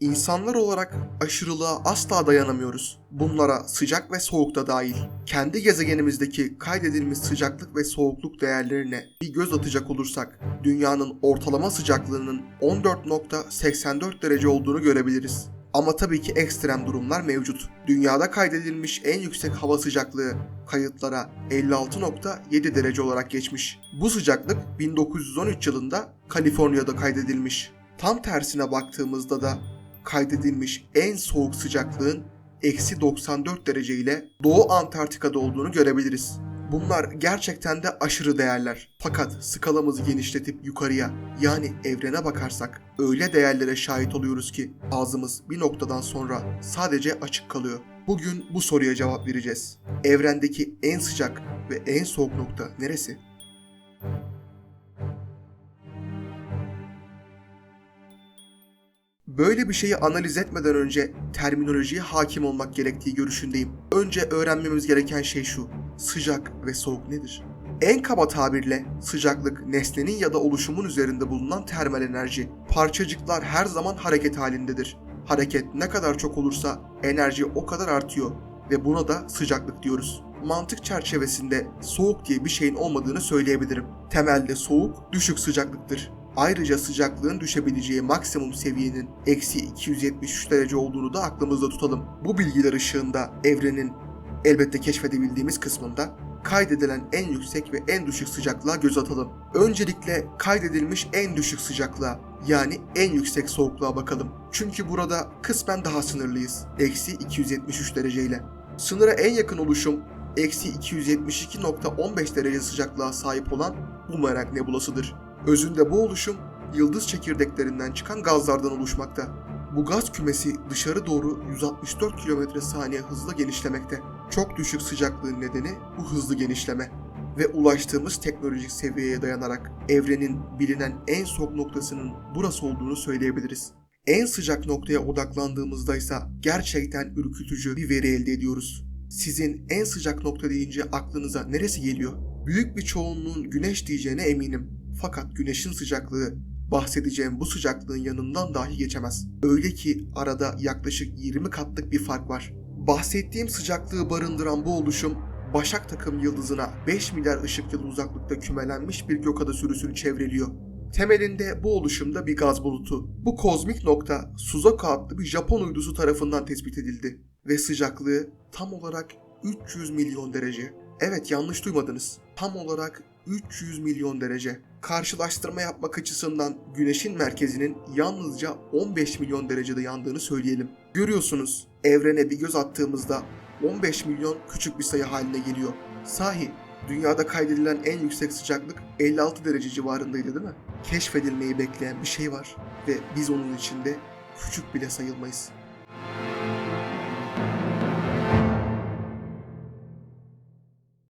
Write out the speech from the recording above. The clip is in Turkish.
İnsanlar olarak aşırılığa asla dayanamıyoruz. Bunlara sıcak ve soğuk da dahil. Kendi gezegenimizdeki kaydedilmiş sıcaklık ve soğukluk değerlerine bir göz atacak olursak, dünyanın ortalama sıcaklığının 14.84 derece olduğunu görebiliriz. Ama tabii ki ekstrem durumlar mevcut. Dünyada kaydedilmiş en yüksek hava sıcaklığı kayıtlara 56.7 derece olarak geçmiş. Bu sıcaklık 1913 yılında Kaliforniya'da kaydedilmiş. Tam tersine baktığımızda da kaydedilmiş en soğuk sıcaklığın eksi 94 derece ile Doğu Antarktika'da olduğunu görebiliriz. Bunlar gerçekten de aşırı değerler. Fakat skalamızı genişletip yukarıya yani evrene bakarsak öyle değerlere şahit oluyoruz ki ağzımız bir noktadan sonra sadece açık kalıyor. Bugün bu soruya cevap vereceğiz. Evrendeki en sıcak ve en soğuk nokta neresi? Böyle bir şeyi analiz etmeden önce terminolojiye hakim olmak gerektiği görüşündeyim. Önce öğrenmemiz gereken şey şu. Sıcak ve soğuk nedir? En kaba tabirle sıcaklık nesnenin ya da oluşumun üzerinde bulunan termal enerji. Parçacıklar her zaman hareket halindedir. Hareket ne kadar çok olursa enerji o kadar artıyor ve buna da sıcaklık diyoruz. Mantık çerçevesinde soğuk diye bir şeyin olmadığını söyleyebilirim. Temelde soğuk düşük sıcaklıktır. Ayrıca sıcaklığın düşebileceği maksimum seviyenin eksi 273 derece olduğunu da aklımızda tutalım. Bu bilgiler ışığında evrenin elbette keşfedebildiğimiz kısmında kaydedilen en yüksek ve en düşük sıcaklığa göz atalım. Öncelikle kaydedilmiş en düşük sıcaklığa yani en yüksek soğukluğa bakalım. Çünkü burada kısmen daha sınırlıyız. Eksi 273 dereceyle. Sınıra en yakın oluşum eksi 272.15 derece sıcaklığa sahip olan Bumerang Nebulası'dır. Özünde bu oluşum yıldız çekirdeklerinden çıkan gazlardan oluşmakta. Bu gaz kümesi dışarı doğru 164 km saniye hızla genişlemekte. Çok düşük sıcaklığın nedeni bu hızlı genişleme ve ulaştığımız teknolojik seviyeye dayanarak evrenin bilinen en soğuk noktasının burası olduğunu söyleyebiliriz. En sıcak noktaya odaklandığımızda ise gerçekten ürkütücü bir veri elde ediyoruz. Sizin en sıcak nokta deyince aklınıza neresi geliyor? Büyük bir çoğunluğun güneş diyeceğine eminim. Fakat güneşin sıcaklığı bahsedeceğim bu sıcaklığın yanından dahi geçemez. Öyle ki arada yaklaşık 20 katlık bir fark var. Bahsettiğim sıcaklığı barındıran bu oluşum Başak takım yıldızına 5 milyar ışık yılı uzaklıkta kümelenmiş bir gökada sürüsünü çevreliyor. Temelinde bu oluşumda bir gaz bulutu. Bu kozmik nokta Suzaku adlı bir Japon uydusu tarafından tespit edildi ve sıcaklığı tam olarak 300 milyon derece. Evet yanlış duymadınız. Tam olarak 300 milyon derece. Karşılaştırma yapmak açısından Güneş'in merkezinin yalnızca 15 milyon derecede yandığını söyleyelim. Görüyorsunuz evrene bir göz attığımızda 15 milyon küçük bir sayı haline geliyor. Sahi dünyada kaydedilen en yüksek sıcaklık 56 derece civarındaydı değil mi? Keşfedilmeyi bekleyen bir şey var ve biz onun içinde küçük bile sayılmayız.